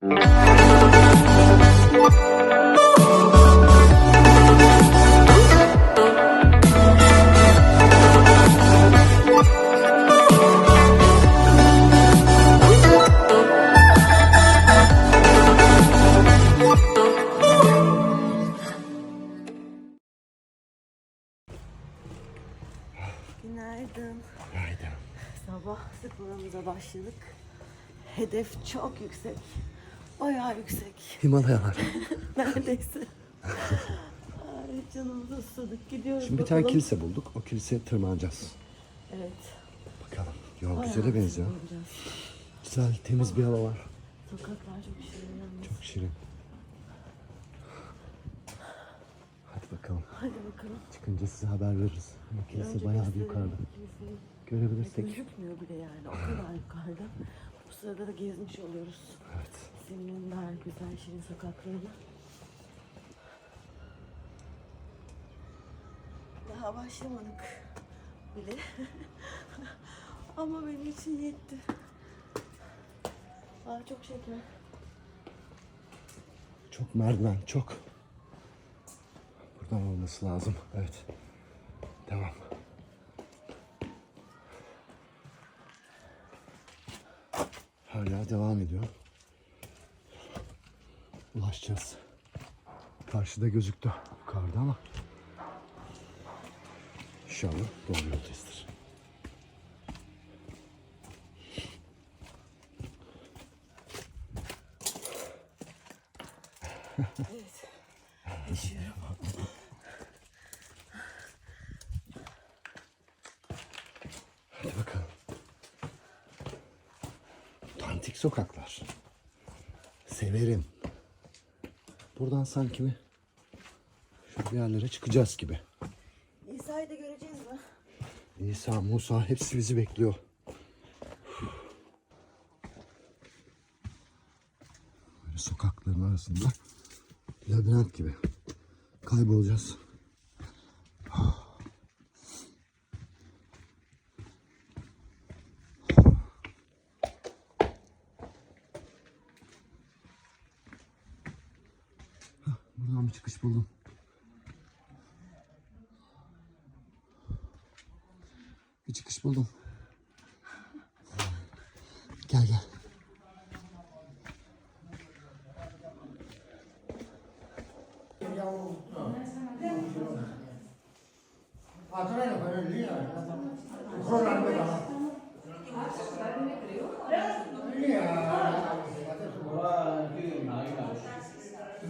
Günaydın. Haydi. Sabah sporumuza başladık. Hedef çok yüksek. Bayağı yüksek. Himalayalar. Neredeyse. Ay canımızı ısladık. Gidiyoruz Şimdi bir tane bakalım. kilise bulduk. O kiliseye tırmanacağız. Evet. Bakalım. Yol bayağı güzele benziyor. tırmanacağız. Güzel, temiz bir hava var. Sokaklar çok şirin yalnız. Çok şirin. Hadi bakalım. Hadi bakalım. Çıkınca size haber veririz. Ama kilise Önce bayağı bir gösterelim yukarıda. kiliseyi. Görebilirsek. Gözükmüyor bile yani. O kadar yukarıda. Bu sırada da gezmiş oluyoruz. Evet. Güzel şirin sokaklarını. Daha başlamadık bile. Ama benim için yetti. Aa, çok şeker. Çok merdiven, çok. Buradan olması lazım. Evet. Devam. Hala devam ediyor. Ulaşacağız. Karşıda gözüktü. Yukarıda ama. İnşallah doğru yoldayızdır. Evet. Yaşıyorum. Tantik sokaklar. Severim. Buradan sanki bir yerlere çıkacağız gibi. İsa'yı da göreceğiz mi? İsa, Musa hepsi bizi bekliyor. Böyle sokakların arasında labirent gibi. Kaybolacağız. Buradan bir çıkış buldum. Bir çıkış buldum.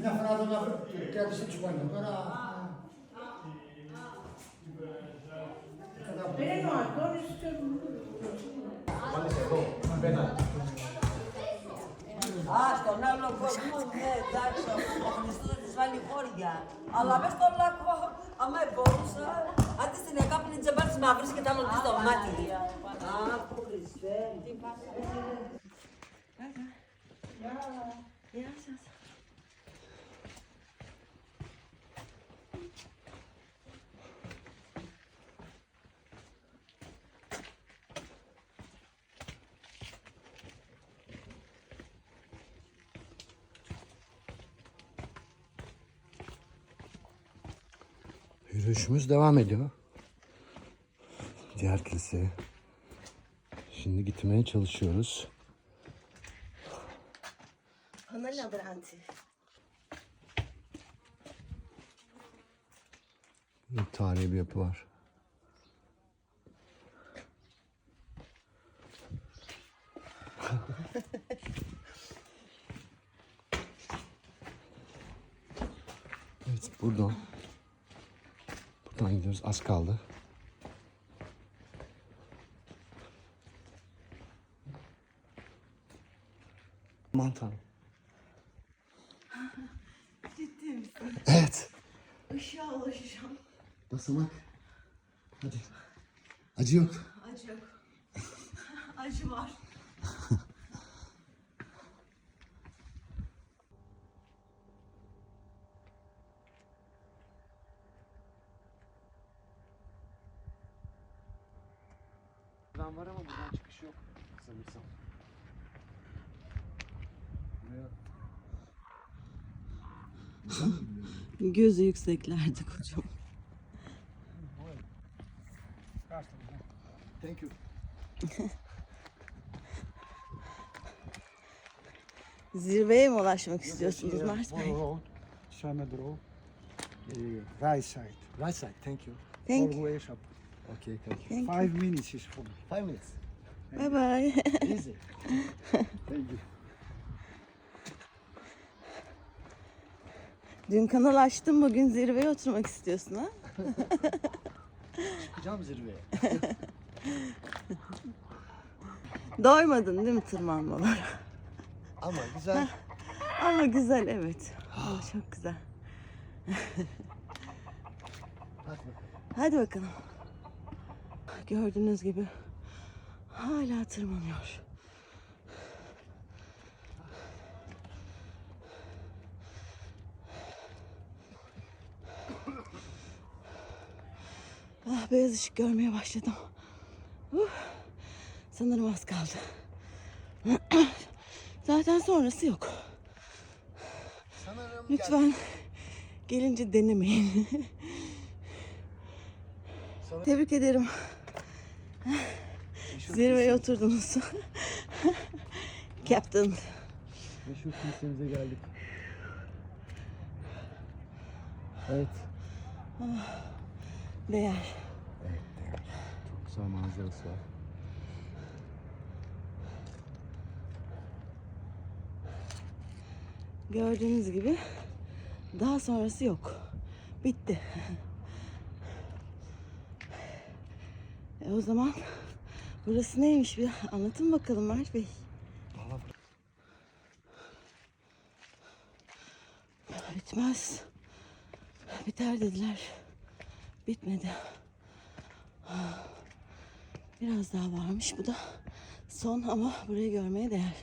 Μια φράση να κρατήσει τους πάνω. Τώρα. Α, στον άλλο κόσμο, ναι, εντάξει, ο Χριστός της βάλει χώρια. Αλλά μες στον λάκκο, άμα μπορούσα, άντε στην εκάπνη τζεμπά της μαύρης και τα άλλο στο μάτι. Α, που Χριστέ. Gel sen. Yürüyüşümüz devam ediyor. Diğer kiliseye. Şimdi gitmeye çalışıyoruz. Bana labirenti. Bir tarihi bir yapı var. evet buradan. Buradan gidiyoruz. Az kaldı. Aman tanrım. Ciddi misin? Evet. Işığa ulaşacağım. Basamak. Hadi. Acı yok. Acı yok. Acı var. Buradan var ama buradan çıkış yok. Sanırsam. Buraya Gözü yükseklerde kocam. Thank you. Zirveye mi ulaşmak istiyorsunuz Mert Bey? Summit Road. Uh, right side. Right side. Thank you. Thank All you. ways up. Okay, thank you. Thank you. Five minutes is full. Five minutes. Bye bye. Easy. Thank you. Dün kanal açtın bugün zirveye oturmak istiyorsun ha? Çıkacağım zirveye. Doymadın değil mi tırmanmalara? Ama güzel. Ama güzel evet. Ama çok güzel. Bak bak. Hadi bakalım. Gördüğünüz gibi hala tırmanıyor. Ah, beyaz ışık görmeye başladım. Uh, sanırım az kaldı. Zaten sonrası yok. Sanırım Lütfen gelince denemeyin. Tebrik ederim. Zirveye oturdunuz. Captain. Meşhur kilisemize geldik. Evet. Değer. Çok güzel manzarası var. Gördüğünüz gibi daha sonrası yok. Bitti. E o zaman burası neymiş bir anlatın bakalım Mert Bey. Bitmez. Biter dediler. Bitmedi. Biraz daha varmış. Bu da son ama burayı görmeye değer.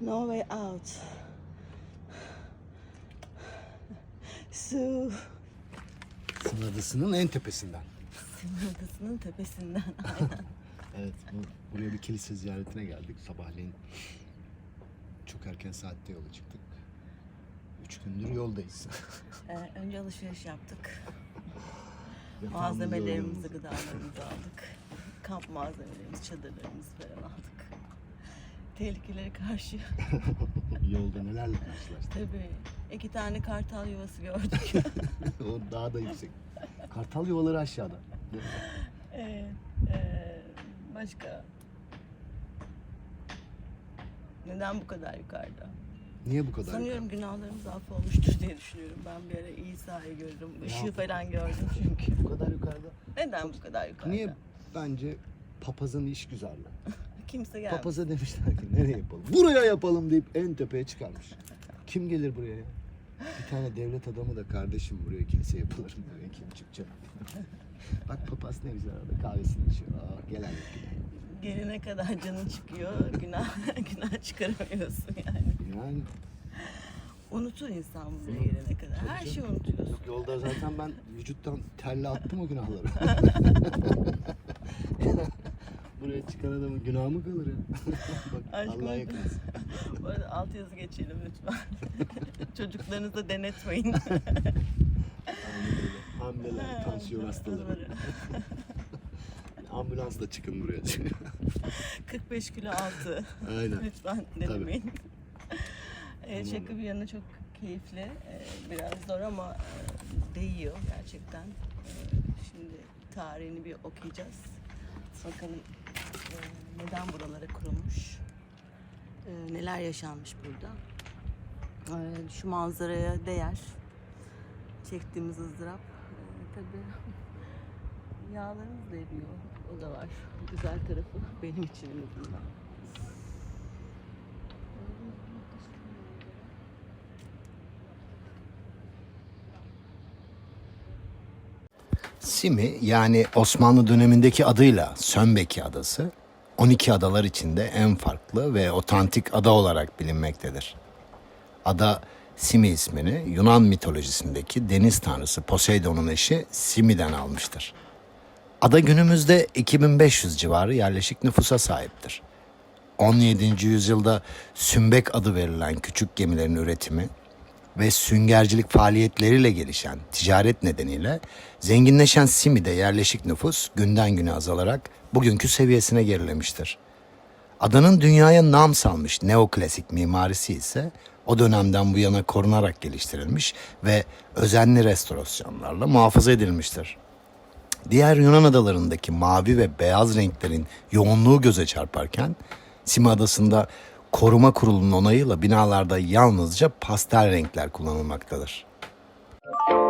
No way out. Su. Sın Adası'nın en tepesinden. Adasının tepesinden. Evet, bu, buraya bir kilise ziyaretine geldik sabahleyin. Çok erken saatte yola çıktık. Üç gündür yoldayız. Ee, önce alışveriş yaptık. Malzemelerimizi, gıdalarımızı aldık. Kamp malzemelerimizi, çadırlarımızı falan aldık. Tehlikelere karşı Yolda nelerle karşılaştık. tabii iki tane kartal yuvası gördük. o daha da yüksek. Kartal yuvaları aşağıda. ee, başka? Neden bu kadar yukarıda? Niye bu kadar? Sanıyorum günahlarımız affolmuştur diye düşünüyorum. Ben bir ara İsa'yı gördüm, ışığı falan gördüm çünkü. Bu kadar yukarıda. Neden bu kadar yukarıda? Niye? Bence papazın iş güzelliği. Kimse gelmedi. Papaza demişler ki nereye yapalım? Buraya yapalım deyip en tepeye çıkarmış. Kim gelir buraya? Bir tane devlet adamı da kardeşim buraya kilise yapılır mı? Buraya kim çıkacak? Bak papaz ne güzel orada kahvesini içiyor. Aa, gelen yok giden. Gelene kadar canın çıkıyor, günah günah çıkaramıyorsun yani. Yani Unutur insan buraya gelene kadar. Her şeyi unutuyorsun. yok yolda zaten ben vücuttan terle attım o günahları. buraya çıkan adamın günahı mı kalır ya? Bak Aşkım. Allah'a yakınız. Bu arada alt yazı geçelim lütfen. Çocuklarınızı denetmeyin. Hamileler, tansiyon hastaları. Ambulansla çıkın buraya. 45 kilo altı. Aynen. Lütfen denemeyin. Evet, şaka bir yana çok keyifli. Ee, Biraz zor ama e, değiyor gerçekten. Ee, Şimdi tarihini bir okuyacağız. Bakalım e, neden buralara kurulmuş. e, Neler yaşanmış burada. Ee, Şu manzaraya değer. Çektiğimiz ızdırap. Ee, Tabii yağlarımız da eriyor. O da var. Güzel tarafı benim için en azından. Simi yani Osmanlı dönemindeki adıyla Sönbeki Adası 12 adalar içinde en farklı ve otantik ada olarak bilinmektedir. Ada Simi ismini Yunan mitolojisindeki deniz tanrısı Poseidon'un eşi Simi'den almıştır. Ada günümüzde 2500 civarı yerleşik nüfusa sahiptir. 17. yüzyılda sümbek adı verilen küçük gemilerin üretimi ve süngercilik faaliyetleriyle gelişen ticaret nedeniyle zenginleşen Simi'de yerleşik nüfus günden güne azalarak bugünkü seviyesine gerilemiştir. Adanın dünyaya nam salmış neoklasik mimarisi ise o dönemden bu yana korunarak geliştirilmiş ve özenli restorasyonlarla muhafaza edilmiştir. Diğer Yunan adalarındaki mavi ve beyaz renklerin yoğunluğu göze çarparken Simi Adası'nda koruma kurulunun onayıyla binalarda yalnızca pastel renkler kullanılmaktadır. Aa,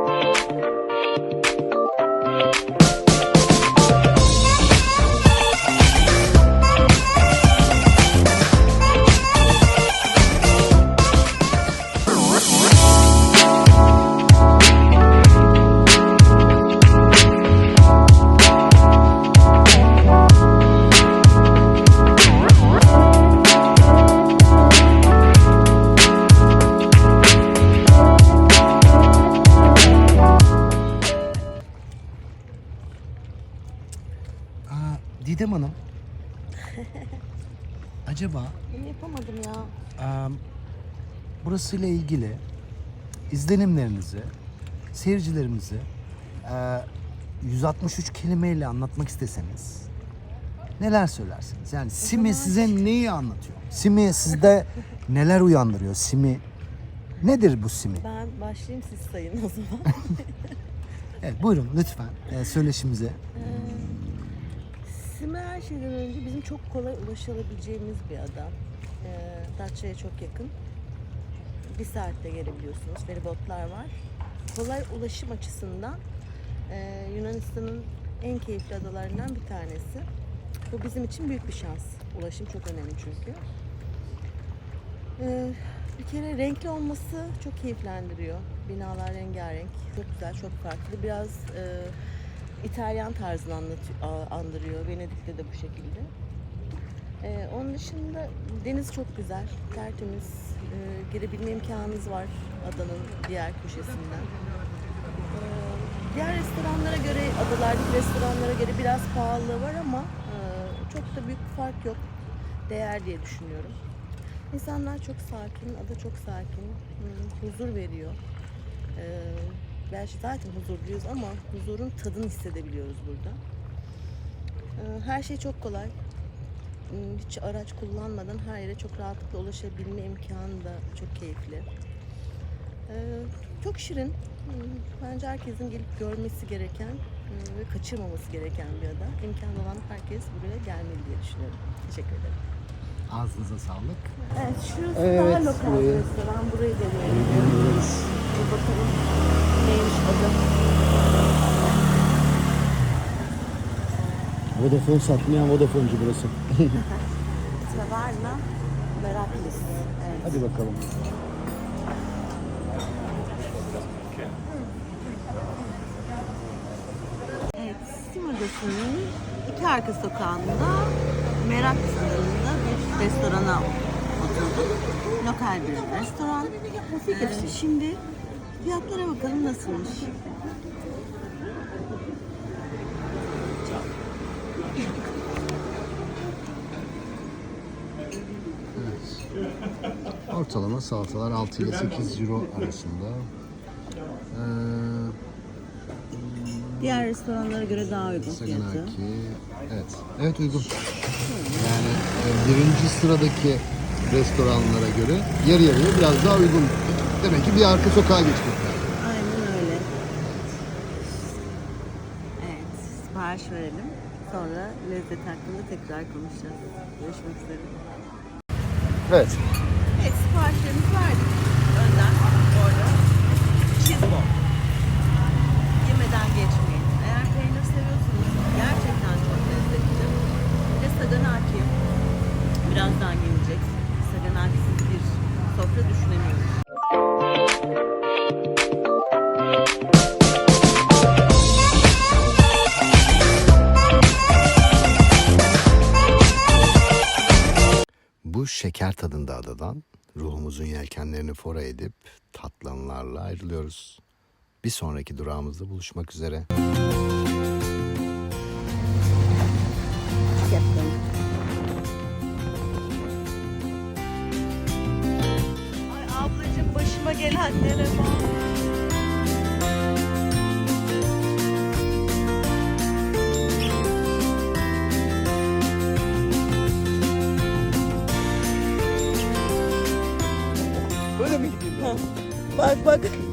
Acaba Yapamadım ya. Eee, burasıyla ilgili izlenimlerinizi seyircilerimize eee, 163 kelimeyle anlatmak isteseniz neler söylersiniz? Yani Simi size neyi anlatıyor? Simi sizde neler uyandırıyor? Simi nedir bu Simi? Ben başlayayım siz sayın o zaman. Evet buyurun lütfen eee, söyleşimize. Her şeyden önce bizim çok kolay ulaşılabileceğimiz bir ada. Ee, Datça'ya çok yakın. Bir saatte gelebiliyorsunuz. Feribotlar var. Kolay ulaşım açısından e, Yunanistan'ın en keyifli adalarından bir tanesi. Bu bizim için büyük bir şans. Ulaşım çok önemli çünkü. Ee, bir kere renkli olması çok keyiflendiriyor. Binalar rengarenk, çok güzel, çok farklı. Biraz e, İtalyan tarzını anlatıyor, andırıyor. Venedik'te de bu şekilde. Ee, onun dışında deniz çok güzel, tertemiz. Ee, girebilme imkanınız var adanın diğer köşesinden. Ee, diğer restoranlara göre, adalardaki restoranlara göre biraz pahalılığı var ama e, çok da büyük bir fark yok. Değer diye düşünüyorum. İnsanlar çok sakin, ada çok sakin, hmm, huzur veriyor. Ee, Gerçi zaten huzurluyuz ama huzurun tadını hissedebiliyoruz burada. Ee, Her şey çok kolay. Hmm, Hiç araç kullanmadan her yere çok rahatlıkla ulaşabilme imkanı da çok keyifli. Ee, Çok şirin. Hmm, Bence herkesin gelip görmesi gereken hmm, ve kaçırmaması gereken bir ada. İmkanı olan herkes buraya gelmeli diye düşünüyorum. Teşekkür ederim. Ağzınıza sağlık. Evet, şurası Evet, daha lokal burayı- restoran. Burayı deneyelim. Bir bakalım neymiş adı. Vodafone satmayan Vodafone'cu burası. Taverna Meraklis. Evet. Hadi bakalım. Evet, Sim Adası'nın iki arka sokağında Merak sınırında bir restorana oturduk. Lokal bir restoran. Ee, şimdi fiyatlara bakalım nasılmış. Ortalama salatalar 6 ile 8 euro arasında. Ee, Diğer restoranlara göre daha uygun fiyatı. Saganaki. Evet. Evet uygun. Yani e, birinci sıradaki restoranlara göre yarı yarıya biraz daha uygun. Demek ki bir arka sokağa lazım. Aynen öyle. Evet, sipariş verelim. Sonra lezzet hakkında tekrar konuşacağız. Görüşmek üzere. Evet. Evet, siparişlerimizi verdik. Şeker tadında adadan Ruhumuzun yelkenlerini fora edip tatlı anılarla ayrılıyoruz. Bir sonraki durağımızda buluşmak üzere. Ay ablacığım başıma gelenlere bak. Böyle mi gideyim? Bak bak.